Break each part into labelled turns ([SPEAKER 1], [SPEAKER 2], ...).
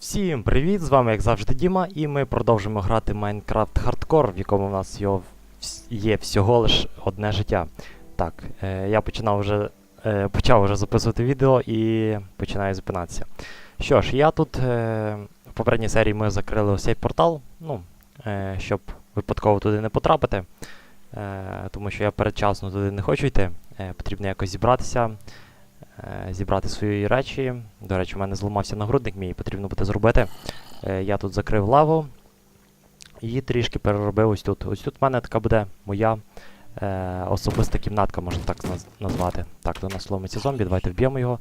[SPEAKER 1] Всім привіт! З вами, як завжди, Діма, і ми продовжимо грати Minecraft Hardcore, в якому в нас його є всього лиш одне життя. Так, е, я починав вже, е, почав вже записувати відео і починаю зупинатися. Що ж, я тут е, в попередній серії ми закрили ось цей портал, ну, е, щоб випадково туди не потрапити, е, тому що я передчасно туди не хочу йти. Е, потрібно якось зібратися, зібрати свої речі. До речі, у мене зламався нагрудник мій, потрібно буде зробити. Е, я тут закрив лаву і трішки переробив ось тут. Ось тут в мене така буде моя е, особиста кімнатка, можна так назвати. Так, до нас ломиться зомбі, давайте вб'ємо його.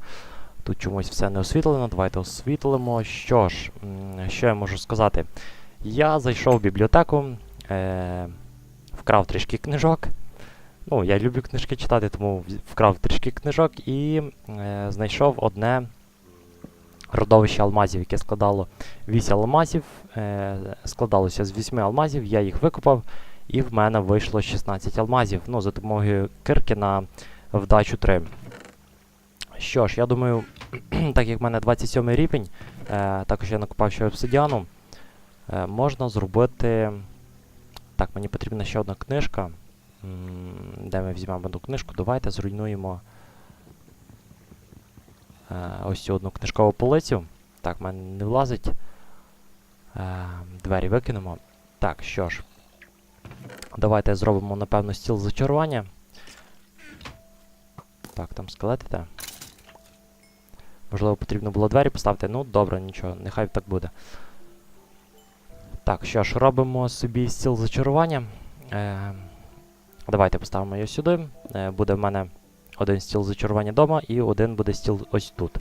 [SPEAKER 1] Тут чомусь все не освітлено, давайте освітлимо. Що ж, що я можу сказати? Я зайшов в бібліотеку, е, вкрав трішки книжок. Ну, я люблю книжки читати, тому вкрав трішки книжок і е, знайшов одне родовище алмазів, яке складало 8 алмазів. Е, складалося з 8 алмазів, я їх викопав, і в мене вийшло 16 алмазів. Ну, за допомогою кирки на вдачу 3. Що ж, я думаю, так як в мене 27 рівень, е, також я накопав ще обсидіану, е, можна зробити. Так, мені потрібна ще одна книжка. Де ми візьмемо одну книжку? Давайте зруйнуємо е, ось цю одну книжкову полицю. Так, в мене не влазить. Е, двері викинемо. Так, що ж. Давайте зробимо, напевно, стіл зачарування. Так, там скелети те. Можливо, потрібно було двері поставити. Ну, добре, нічого, нехай так буде. Так, що ж, робимо собі стіл зачарування. Е, давайте поставимо його сюди. Е, буде в мене один стіл зачарування вдома і один буде стіл ось тут.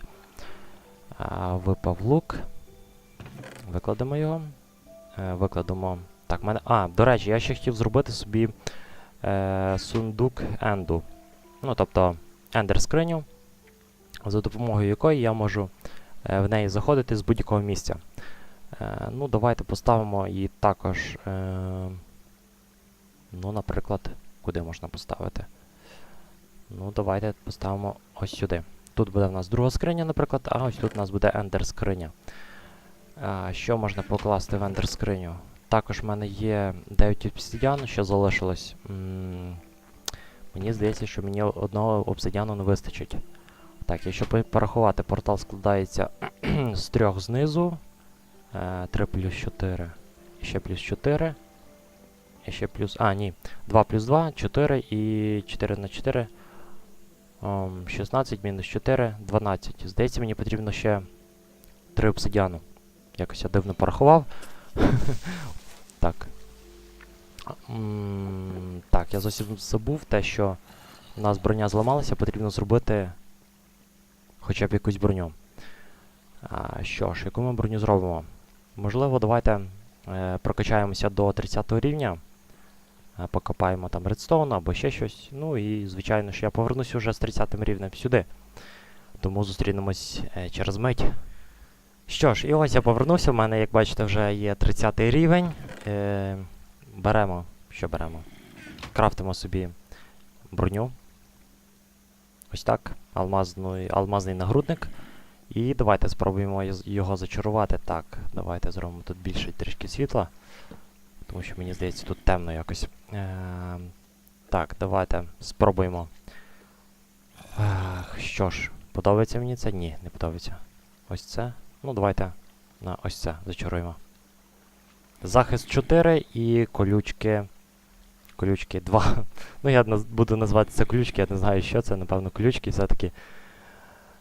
[SPEAKER 1] Випав лук. Викладемо його. Е, викладемо. Так, мене. А, до речі, я ще хотів зробити собі е, сундук енду. Ну, тобто, ендер скриню, за допомогою якої я можу е, в неї заходити з будь-якого місця. Е, ну, давайте поставимо її також. Е, ну, наприклад, куди можна поставити? Ну, давайте поставимо ось сюди. Тут буде в нас друга скриня, наприклад, а ось тут у нас буде ендер скриня. А, що можна покласти в ендер скриню? Також в мене є 9 обсидіану, що залишилось. М, Мені здається, що мені одного обсидіану не вистачить. Так, якщо порахувати, портал складається з трьох знизу. Е, 3 плюс 4. І ще плюс 4. І ще плюс. А, ні. 2 плюс 2, 4 і 4 на 4. 16 мінус 4, 12. Здається, мені потрібно ще 3 обсидіану. Якось я дивно порахував. так. Так, я зовсім забув те, що у нас броня зламалася, потрібно зробити хоча б якусь броню. А, що ж, яку ми броню зробимо? Можливо, давайте е, прокачаємося до 30 рівня. Е, Покопаємо там редстоун або ще щось. Ну і, звичайно ж, я повернуся вже з 30 рівнем сюди. Тому зустрінемось е, через мить. Що ж, і ось я повернувся. У мене, як бачите, вже є 30 рівень. Е, беремо. Що беремо? Крафтимо собі броню. Ось так. Алмазний, алмазний нагрудник. І давайте спробуємо його зачарувати. Так, давайте зробимо тут більше трішки світла. Тому що мені здається, тут темно якось. Е, так, давайте спробуємо. Ах, що ж, подобається мені це? Ні, не подобається. Ось це. Ну, давайте на ось це зачаруємо. Захист 4 і колючки. Колючки 2. ну, я буду називати це колючки, я не знаю, що це, напевно, колючки все-таки.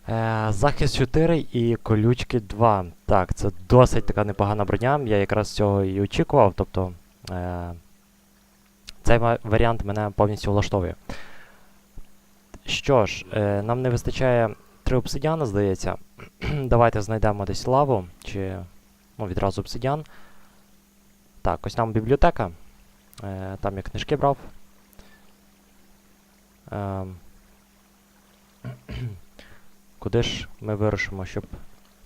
[SPEAKER 1] Е, захист 4 і колючки 2. Так, це досить така непогана броня. Я якраз цього і очікував. Тобто е, цей варіант мене повністю влаштовує. Що ж, е, нам не вистачає 3 обсидіана, здається. Давайте знайдемо десь лаву, чи ну, відразу обсидіан. Так, ось нам бібліотека. Е, там я книжки брав. Ем, Куди ж ми вирушимо, щоб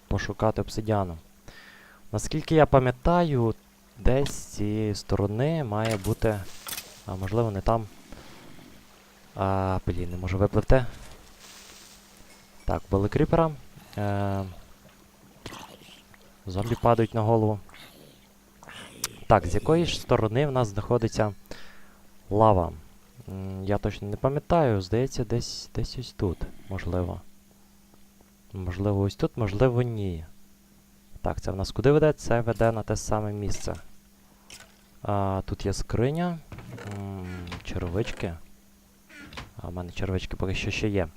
[SPEAKER 1] пошукати обсидіану? Наскільки я пам'ятаю, десь з цієї сторони має бути. А можливо не там. А, блін, не можу випливти. Так, були кріпера. Е, Зомбі падають на голову. Так, з якої ж сторони в нас знаходиться лава? М, Я точно не пам'ятаю, здається, десь десь ось тут, можливо. Можливо, ось тут, можливо, ні. Так, це в нас куди веде? Це веде на те саме місце. А, тут є скриня. М, червички. А в мене червички поки що ще є.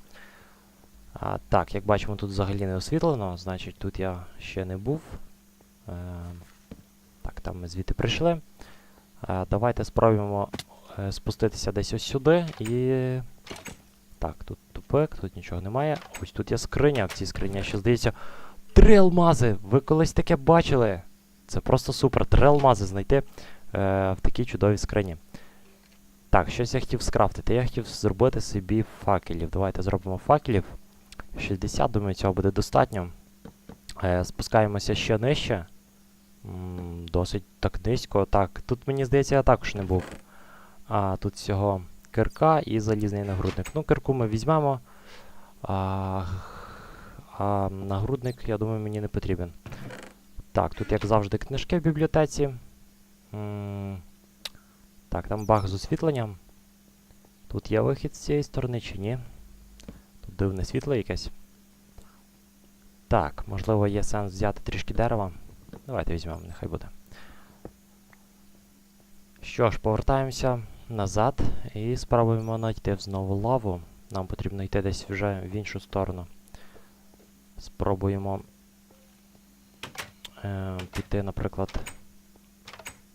[SPEAKER 1] А, так, як бачимо, тут взагалі не освітлено, значить тут я ще не був. Е, так, там ми звідти прийшли. Е, давайте спробуємо е, спуститися десь ось сюди і. Так, тут тупик, тут нічого немає. Ось тут є скриня. В цій скрині ще здається. Три алмази! Ви колись таке бачили? Це просто супер. Три алмази знайти е, в такій чудовій скрині. Так, щось я хотів скрафтити. Я хотів зробити собі факелів. Давайте зробимо факелів. 60, думаю, цього буде достатньо. Е, спускаємося ще нижче. М, досить так низько. Так, тут мені здається, я також не був. А тут всього кирка і залізний нагрудник. Ну, кирку ми візьмемо. А, а нагрудник, я думаю, мені не потрібен. Так, тут, як завжди, книжки в бібліотеці. М, так, там баг з освітленням. Тут є вихід з цієї сторони чи ні? Тут дивне світло якесь. Так, можливо, є сенс взяти трішки дерева. Давайте візьмемо, нехай буде. Що ж, повертаємося назад і спробуємо знайти знову лаву. Нам потрібно йти десь вже в іншу сторону. Спробуємо е, піти, наприклад.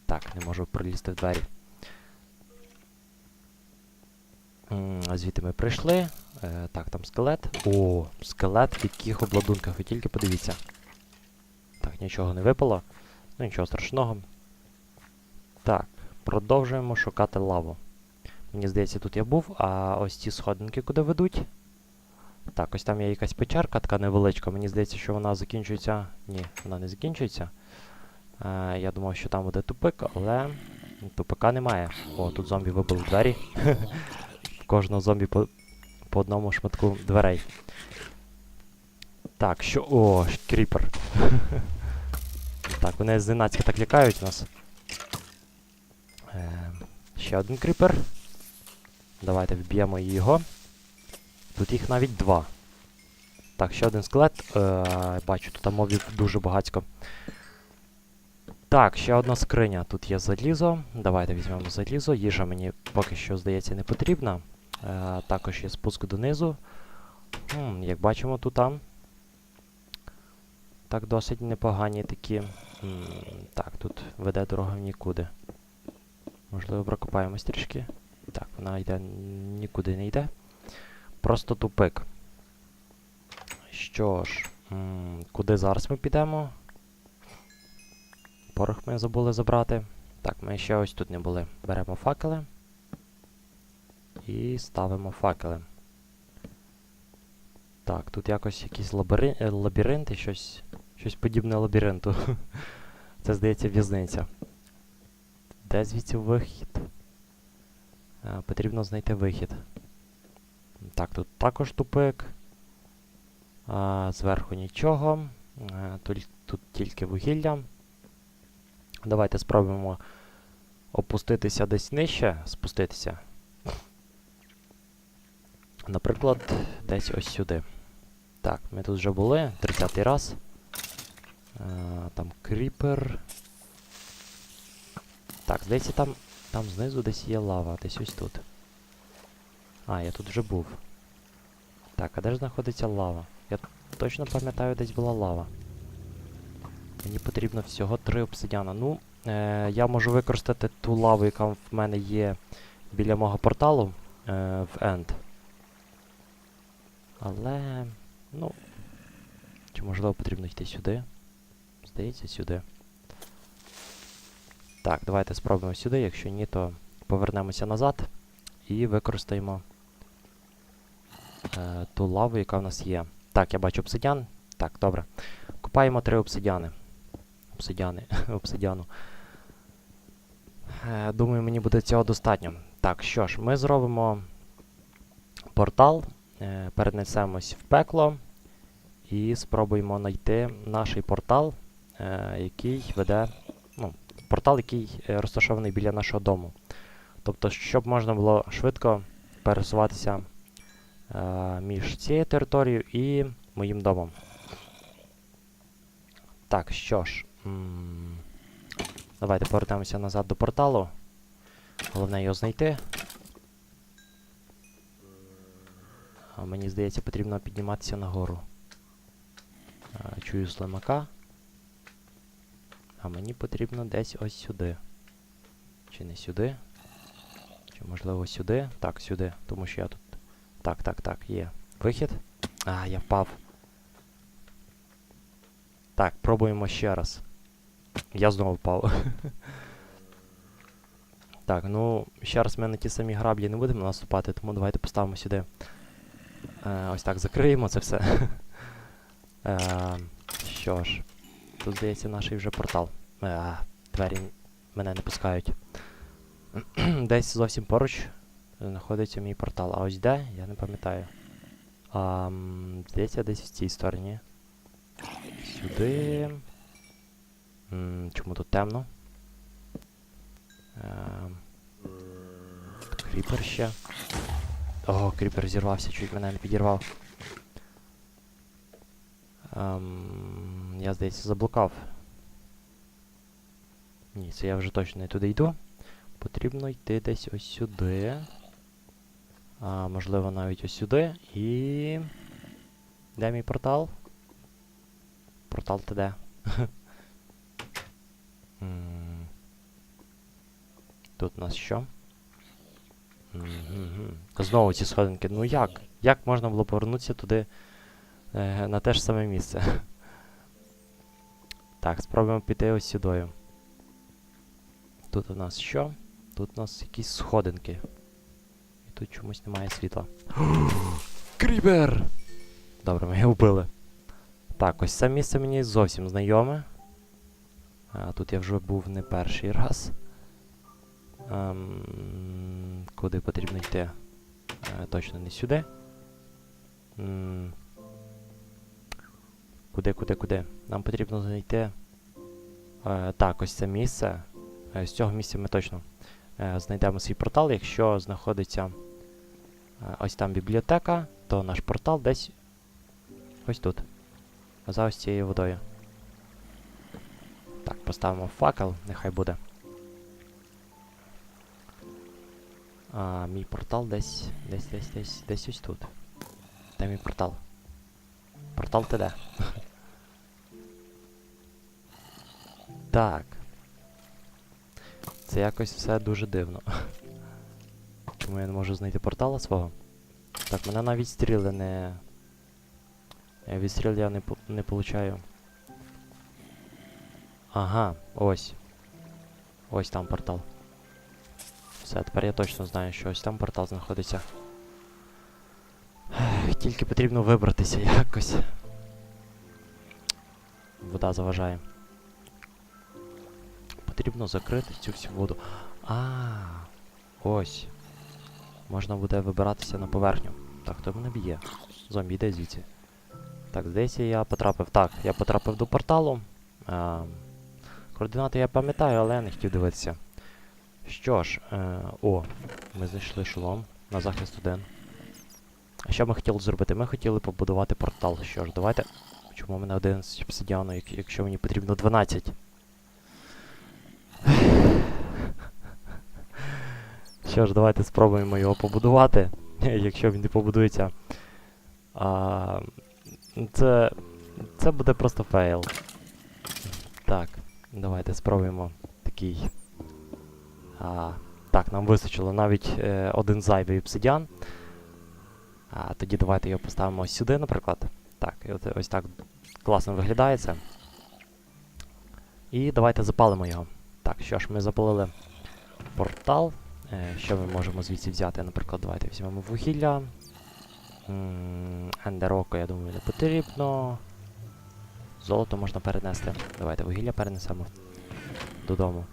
[SPEAKER 1] Так, не можу пролізти в двері. Звідти ми прийшли. Е, так, там скелет. О, скелет в яких обладунках, ви тільки подивіться. Так, нічого не випало. Ну нічого страшного. Так, продовжуємо шукати лаву. Мені здається, тут я був, а ось ці сходинки куди ведуть. Так, ось там є якась печерка, така невеличка. Мені здається, що вона закінчується. Ні, вона не закінчується. Е, я думав, що там буде тупик, але тупика немає. О, тут зомбі вибили двері. Кожного зомбі по, по одному шматку дверей. Так, що. О, кріпер. так, вони зненацька так лякають нас. Е, ще один кріпер. Давайте вб'ємо його. Тут їх навіть два. Так, ще один скелет. Е, бачу, тут мобів дуже багатько. Так, ще одна скриня. Тут є залізо. Давайте візьмемо залізо. Їжа мені поки що, здається, не потрібна. Е, також є спуск донизу. М, як бачимо, тут там. Так, досить непогані такі. М, так, тут веде дорога в нікуди. Можливо, прокопаємось трішки. Так, вона йде нікуди не йде. Просто тупик. Що ж, куди зараз ми підемо? Порох ми забули забрати. Так, ми ще ось тут не були. Беремо факели. І ставимо факели. Так, тут якось якісь лабіри... е, лабіринти, щось, щось подібне лабіринту. Це, здається, в'язниця. Де звідси вихід? Е, потрібно знайти вихід. Так, тут також тупик. А, зверху нічого. Е, тут, тут тільки вугілля. Давайте спробуємо опуститися десь нижче, спуститися. Наприклад, десь ось сюди. Так, ми тут вже були, 30-й раз. Е, там кріпер. Так, здається, там, там знизу десь є лава, десь ось тут. А, я тут вже був. Так, а де ж знаходиться лава? Я точно пам'ятаю, десь була лава. Мені потрібно всього три обсидіана. Ну, е, я можу використати ту лаву, яка в мене є біля мого порталу е, в End. Але. Ну. Чи можливо потрібно йти сюди? Здається, сюди. Так, давайте спробуємо сюди. Якщо ні, то повернемося назад і використаємо е, ту лаву, яка в нас є. Так, я бачу обсидіан. Так, добре. Купаємо три обсидіани. Обсидіани. Обсидіану. Е, думаю, мені буде цього достатньо. Так, що ж, ми зробимо портал, е, перенесемось в пекло і спробуємо знайти наш портал е, який веде. Портал, який е, розташований біля нашого дому. Тобто, щоб можна було швидко пересуватися е, між цією територією і моїм домом. Так, що ж. Давайте повернемося назад до порталу. Головне його знайти. А мені здається, потрібно підніматися нагору. Чую слимака. А мені потрібно десь ось сюди. Чи не сюди? Чи можливо сюди? Так, сюди, тому що я тут. Так, так, так, є. Вихід. А, я впав. Так, пробуємо ще раз. Я знову впав. так, ну, ще раз ми на ті самі граблі не будемо наступати, тому давайте поставимо сюди. Е, ось так закриємо це все. е, що ж, тут здається наш вже портал. Е, а, двері мене не пускають. Десь зовсім поруч знаходиться мій портал. А ось де, я не пам'ятаю. Здається, десь в цій стороні. Сюди. М, чому тут темно? Ем, кріпер ще. О, кріпер зірвався, чуть мене не підірвав. Ем, я, здається, заблукав. Ні, це я вже точно не туди йду. Потрібно йти десь ось сюди. А, можливо, навіть ось сюди. І. Де мій портал? Портал ти де? Тут у нас що? Знову ці сходинки. Ну як? Як можна було повернутися туди на те ж саме місце? Так, спробуємо піти ось сюдою. Тут у нас що? Тут у нас якісь сходинки. І тут чомусь немає світла. Крібер! Добре, ми його вбили. Так, ось це місце мені зовсім знайоме. А, тут я вже був не перший раз. Ем, куди потрібно йти? Е, точно не сюди. Куди, куди, куди? Нам потрібно знайти. Е, так, ось це місце. Е, з цього місця ми точно е, знайдемо свій портал. Якщо знаходиться е, ось там бібліотека, то наш портал десь ось тут. За ось цією водою. Так, поставимо факел, нехай буде. А, мій портал десь. Десь, десь, десь, десь ось тут. Де мій портал? Портал ти так. Це якось все дуже дивно. Чому я не можу знайти портала свого? Так, мене навіть стріли не. Е, Від стріл я не, не получаю. Ага, ось. Ось там портал. Все, тепер я точно знаю, що ось там портал знаходиться. Тільки потрібно вибратися якось. Вода заважає. Потрібно закрити цю всю воду. А, ось. Можна буде вибиратися на поверхню. Так, хто мене б'є? Зомбі, йде звідси. Так, здається, я потрапив. Так, я потрапив до порталу. А, координати я пам'ятаю, але я не хотів дивитися. Що ж, е, о, ми знайшли шолом на захист один. А що ми хотіли зробити? Ми хотіли побудувати портал. Що ж, давайте. Чому в мене 11 обсидіану, як- якщо мені потрібно 12? Що ж, давайте спробуємо його побудувати. Якщо він не побудується. А, це. Це буде просто фейл. Так, давайте спробуємо такий. А, так, нам вистачило навіть е, один зайвий обсидіан. А, тоді давайте його поставимо ось сюди, наприклад. Так, от, ось так класно виглядає це. І давайте запалимо його. Так, що ж, ми запалили портал. Е, що ми можемо звідси взяти? Наприклад, давайте візьмемо вугілля. Ендероко, я думаю, не потрібно. Золото можна перенести. Давайте вугілля перенесемо додому.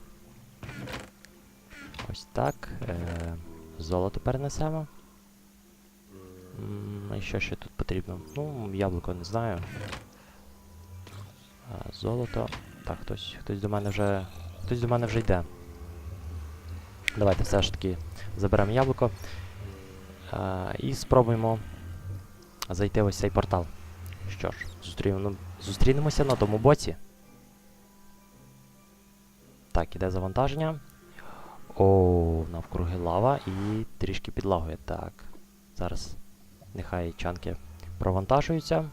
[SPEAKER 1] Ось так. Е, золото перенесемо. І що ще тут потрібно? Ну, яблуко не знаю. Золото. Так, хтось, хтось до мене вже. Хтось до мене вже йде. Давайте все ж таки заберемо яблуко. А, і спробуємо зайти ось цей портал. Що ж, зустрінемо, ну, зустрінемося на тому боці. Так, іде завантаження. О, навкруги лава і трішки підлагує. Так. Зараз нехай чанки провантажуються.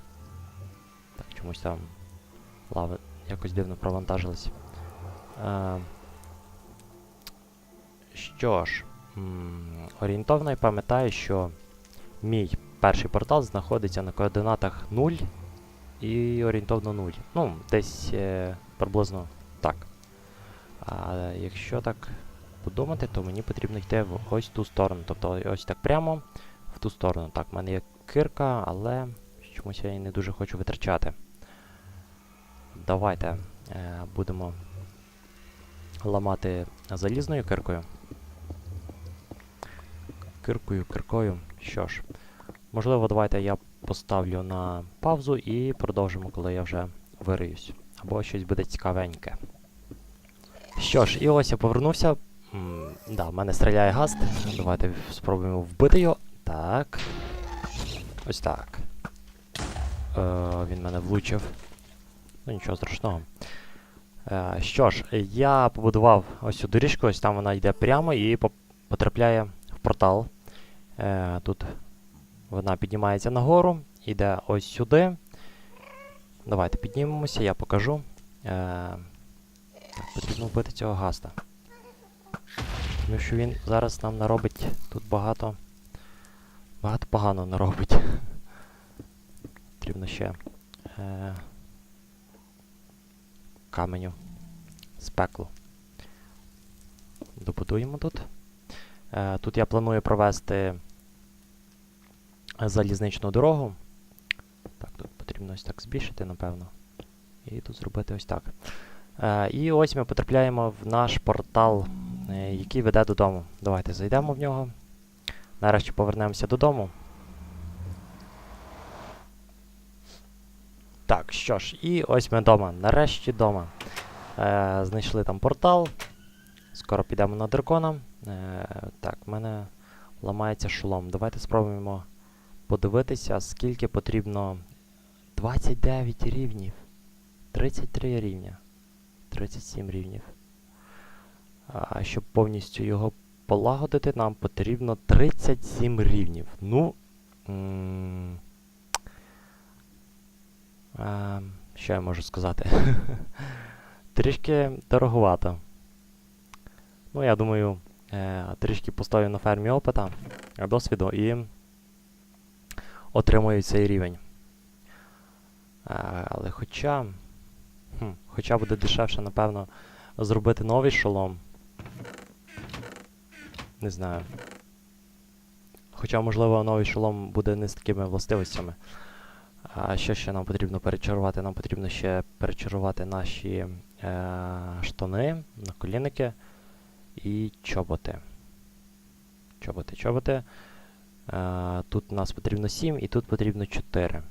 [SPEAKER 1] Так, чомусь там лава якось дивно провантажилась. Е, що ж, орієнтовно я пам'ятаю, що мій перший портал знаходиться на координатах 0 і орієнтовно 0. Ну, десь е, приблизно так. А якщо так подумати, то мені потрібно йти в ось ту сторону. Тобто ось так прямо в ту сторону. Так, в мене є кирка, але чомусь я її не дуже хочу витрачати. Давайте е, будемо ламати залізною киркою. Киркою, киркою. Що ж, можливо, давайте я поставлю на паузу і продовжимо, коли я вже вириюсь. Або щось буде цікавеньке. Що ж, і ось я повернувся. М, да, в мене стріляє гаст. Давайте спробуємо вбити його. Так. Ось так. Е, він мене влучив. Ну нічого страшного. Е, що ж, я побудував ось цю доріжку, ось там вона йде прямо і потрапляє в портал. Е, тут вона піднімається нагору, йде ось сюди. Давайте піднімемося, я покажу. Е, так, потрібно вбити цього гаста. Тому що він зараз нам наробить тут багато. Багато погано наробить. Потрібно ще е, каменю з пеклу. Добудуємо тут. Е, тут я планую провести залізничну дорогу. Так, тут потрібно ось так збільшити, напевно. І тут зробити ось так. Е, і ось ми потрапляємо в наш портал, е, який веде додому. Давайте зайдемо в нього. Нарешті повернемося додому. Так, що ж, і ось ми вдома. Нарешті вдома. Е, знайшли там портал. Скоро підемо на дракона. Е, так, в мене ламається шолом. Давайте спробуємо подивитися, скільки потрібно. 29 рівнів. 33 рівня. 37 рівнів. А щоб повністю його полагодити, нам потрібно 37 рівнів. Ну. е, що я можу сказати? Трішки дороговато. Ну, я думаю, е, трішки постою на фермі опита, е, досвіду і отримую цей рівень. Е, але хоча. Хм, хоча буде дешевше, напевно, зробити новий шолом. Не знаю. Хоча, можливо, новий шолом буде не з такими властивостями. А що ще нам потрібно перечарувати? Нам потрібно ще перечарувати наші е, штани, наколінники і чоботи. Чоботи, чоботи. Е, тут у нас потрібно 7 і тут потрібно 4.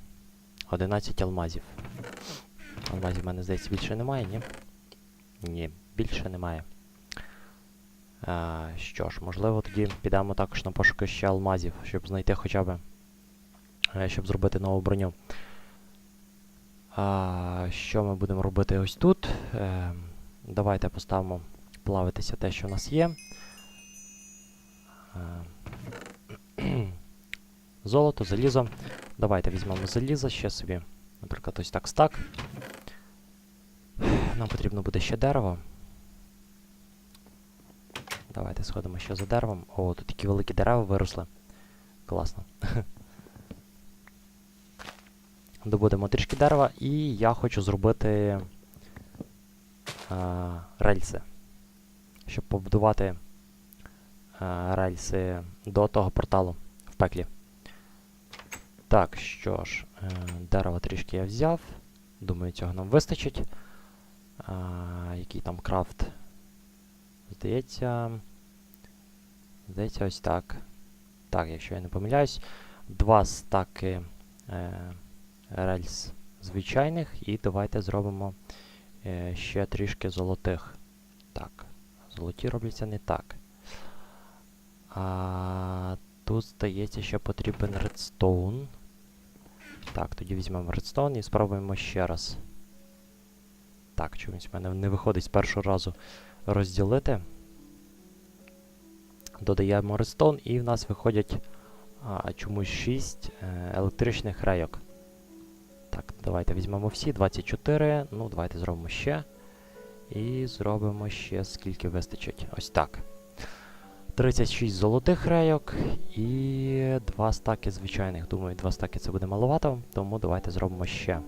[SPEAKER 1] 11 алмазів. Алмазів в мене, здається, більше немає, ні? Ні, більше немає. А, що ж, можливо, тоді підемо також на пошуки ще алмазів, щоб знайти хоча б. е, Щоб зробити нову броню. А, що ми будемо робити ось тут? Е, давайте поставимо плавитися те, що в нас є. Е, Золото, залізо. Давайте візьмемо залізо ще собі. Наприклад, ось так стак. Нам потрібно буде ще дерево. Давайте сходимо ще за деревом. О, тут такі великі дерева виросли. Класно. Добудемо трішки дерева і я хочу зробити а, рельси. Щоб побудувати а, рельси до того порталу в пеклі. Так, що ж, е, дерева трішки я взяв. Думаю, цього нам вистачить. А, який там крафт? Здається. Здається, ось так. Так, якщо я не помиляюсь. Два стаки е, рельс звичайних. І давайте зробимо е, ще трішки золотих. Так, золоті робляться не так. А тут, здається, ще потрібен редстоун. Так, тоді візьмемо редстоун і спробуємо ще раз. Так, чомусь в мене не виходить з першого разу розділити. Додаємо редстоун і в нас виходять а, чомусь 6 е, електричних рейок. Так, давайте візьмемо всі. 24. Ну, давайте зробимо ще. І зробимо ще скільки вистачить. Ось так. 36 золотих рейок і 2 стаки звичайних. Думаю, 2 стаки це буде маловато, тому давайте зробимо ще.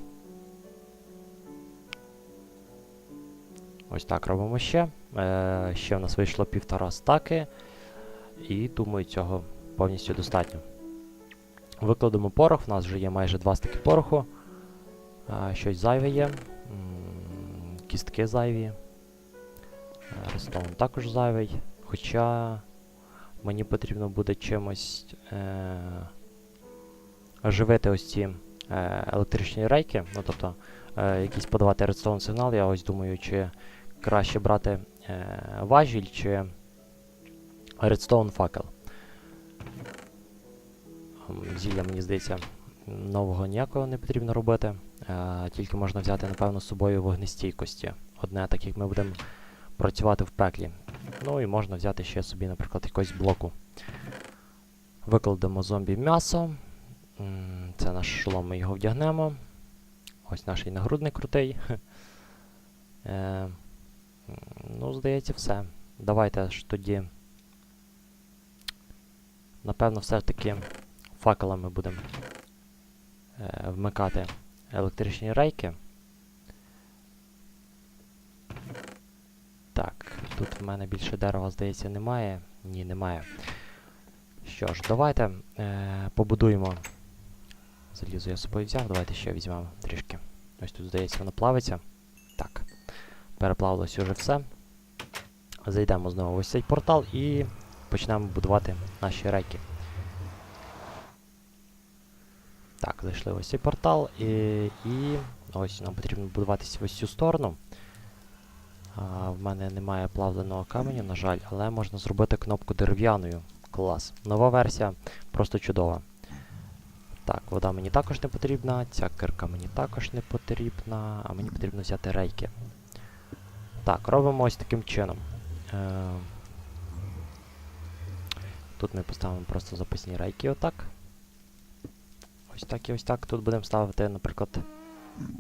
[SPEAKER 1] Ось так робимо ще. Е, ще в нас вийшло півтора стаки. І думаю, цього повністю достатньо. Викладемо порох, в нас вже є майже 2 стаки пороху. А, щось зайве є. Кістки зайві. Рестон також зайвий. Хоча мені потрібно буде чимось е- оживити ось ці е- електричні рейки. Ну, тобто е- якийсь подавати редстоун сигнал. Я ось думаю, чи краще брати е- важіль чи редстоун факел. Зілля, мені здається, нового ніякого не потрібно робити. Е, тільки можна взяти, напевно, з собою вогнестійкості. Одне, так як ми будемо працювати в пеклі. Ну і можна взяти ще собі, наприклад, якогось блоку. Викладемо зомбі м'ясо. Це наш шолом, ми його вдягнемо. Ось наш нагрудник крутий. Е, ну, здається, все. Давайте ж тоді. Напевно, все-таки факелами будемо вмикати електричні рейки. Так, тут в мене більше дерева, здається, немає. Ні, немає. Що ж, давайте е, побудуємо. Залізо я з собою взяв, давайте ще візьмемо трішки. Ось тут, здається, воно плавиться. Так. Переплавилось уже все. Зайдемо знову в ось цей портал і почнемо будувати наші рейки. Так, зайшли ось цей портал і, і ось нам потрібно будуватися ось цю сторону. А, в мене немає плавленого каменю, на жаль, але можна зробити кнопку дерев'яною. Клас. Нова версія просто чудова. Так, вода мені також не потрібна, ця кирка мені також не потрібна, а мені потрібно взяти рейки. Так, робимо ось таким чином. Е, Тут ми поставимо просто запасні рейки отак. Ось так і ось так. Тут будемо ставити, наприклад,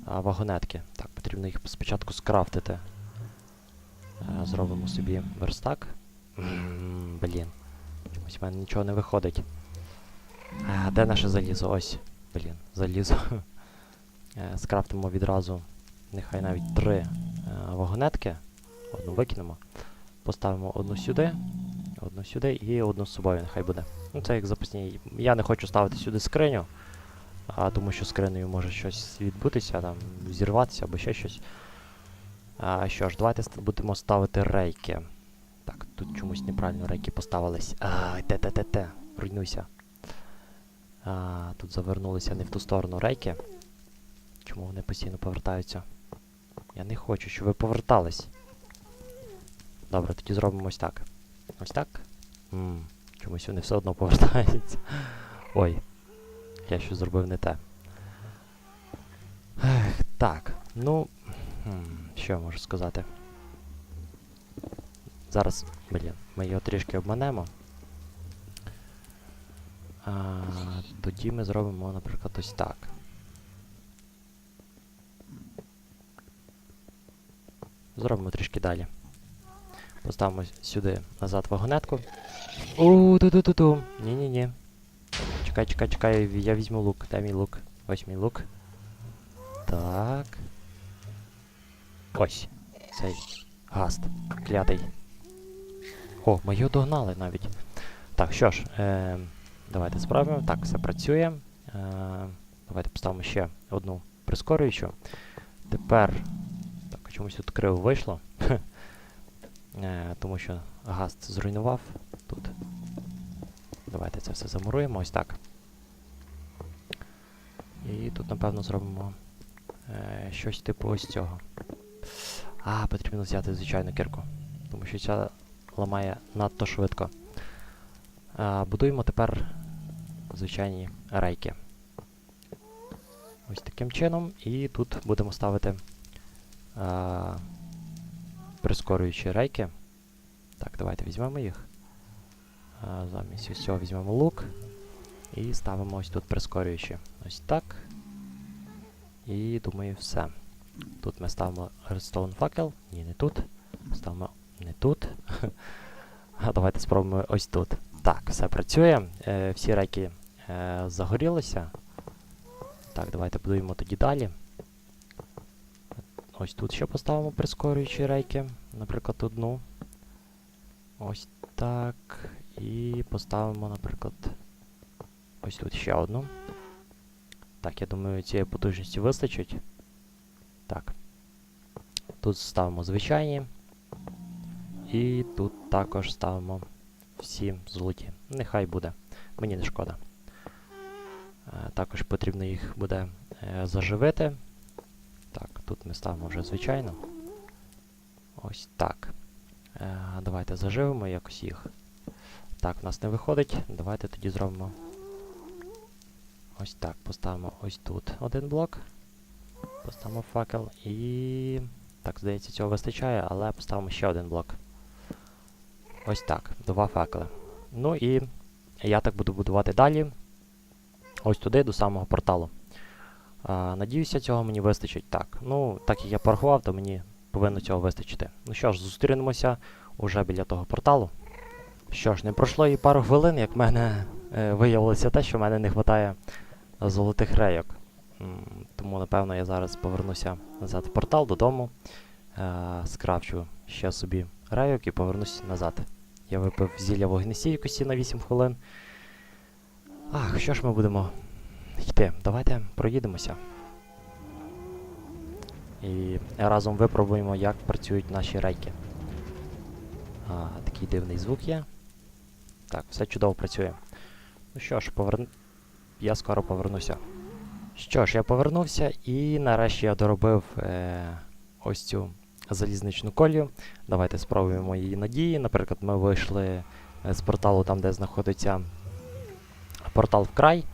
[SPEAKER 1] вагонетки. Так, потрібно їх спочатку скрафтити. Е, Зробимо собі верстак. Блін. Ось в мене нічого не виходить. А, де наше залізо? Ось. Блін, залізо. Е, Скрафтимо відразу. Нехай навіть три е, вагонетки. Одну викинемо. Поставимо одну сюди, одну сюди і одну з собою, нехай буде. Ну це як запасні. Я не хочу ставити сюди скриню, а, тому що скринею може щось відбутися, там, зірватися або ще щось. А, що ж, давайте будемо ставити рейки. Так, тут чомусь неправильно рейки поставились. А, те-те-те-те, руйнуйся. А, тут завернулися не в ту сторону рейки. Чому вони постійно повертаються? Я не хочу, щоб ви повертались. Добре, тоді зробимо ось так. Ось так. Ммм, чомусь вони все одно повертаються. Ой. Я щось зробив не те. Ех, так, ну. що я можу сказати? Зараз, блін, ми його трішки обманемо. А, тоді ми зробимо, наприклад, ось так. Зробимо трішки далі. Поставимо сюди назад вагонетку. у ту ту ту ту Ні-ні-ні. Чекай, чекай, чекай, я візьму лук. Дай мій лук. Ось мій лук. Так. Ось. Цей гаст. Клятий. О, ми його догнали навіть. Так, що ж, е, давайте спробуємо. Так, все працює. Е, давайте поставимо ще одну прискорюючу. Тепер. Так, чомусь тут криво вийшло. Е, тому що гаст зруйнував тут. Давайте це все замуруємо ось так. І тут, напевно, зробимо е, щось типу ось цього. А, потрібно взяти звичайну кірку. Тому що ця ламає надто швидко. А, будуємо тепер звичайні рейки. Ось таким чином. І тут будемо ставити а, прискорюючі рейки. Так, давайте візьмемо їх. Замість ось цього візьмемо лук. І ставимо ось тут прискорюючі. Ось так. І думаю, все. Тут ми ставимо redstone факел. Ні, не тут. Ставимо не тут. А давайте спробуємо ось тут. Так, все працює. Е, всі рейки е, загорілися. Так, давайте будуємо тоді далі. Ось тут ще поставимо прискорюючі рейки. Наприклад, одну. Ось так. І поставимо, наприклад, ось тут ще одну. Так, я думаю, цієї потужності вистачить. Так. Тут ставимо звичайні. І тут також ставимо всі золоті. Нехай буде. Мені не шкода. Е, Також потрібно їх буде е, заживити. Так, тут ми ставимо вже звичайно. Ось так. Е, Давайте заживимо якось їх. Так, в нас не виходить. Давайте тоді зробимо. Ось так. Поставимо ось тут один блок. Поставимо факел і. Так, здається, цього вистачає, але поставимо ще один блок. Ось так, два факели. Ну і я так буду будувати далі. Ось туди, до самого порталу. А, надіюся, цього мені вистачить. Так, ну, так як я порахував, то мені повинно цього вистачити. Ну що ж, зустрінемося уже біля того порталу. Що ж, не пройшло і пару хвилин, як в мене е, виявилося те, що в мене не вистачає золотих рейок. Тому, напевно, я зараз повернуся назад в портал додому, е, скрафчу ще собі рейок і повернусь назад. Я випив зілля вогнестійкості на 8 хвилин. Ах, що ж ми будемо йти? Давайте проїдемося. І разом випробуємо, як працюють наші рейки. А, такий дивний звук є. Так, все чудово працює. Ну що ж, поверн... я скоро повернуся. Що ж, я повернувся і нарешті я доробив е, ось цю залізничну колію. Давайте спробуємо її надії. Наприклад, ми вийшли е, з порталу там, де знаходиться портал вкрай.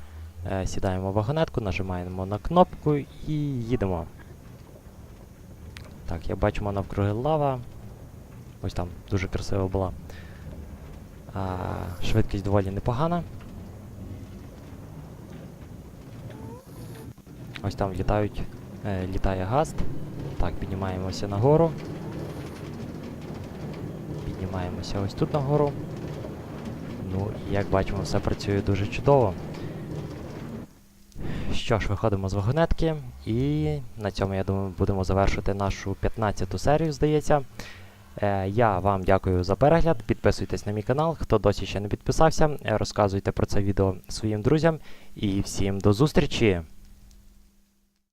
[SPEAKER 1] Е, сідаємо в вагонетку, нажимаємо на кнопку і їдемо. Так, як бачимо навкруги лава. Ось там дуже красиво була. А, швидкість доволі непогана. Ось там літають, е, літає гаст. Так, піднімаємося нагору. Піднімаємося ось тут нагору. Ну, як бачимо, все працює дуже чудово. Що ж, виходимо з вагонетки, і на цьому, я думаю, будемо завершити нашу 15-ту серію, здається. Е, я вам дякую за перегляд. Підписуйтесь на мій канал. Хто досі ще не підписався, е, розказуйте про це відео своїм друзям. І всім до зустрічі!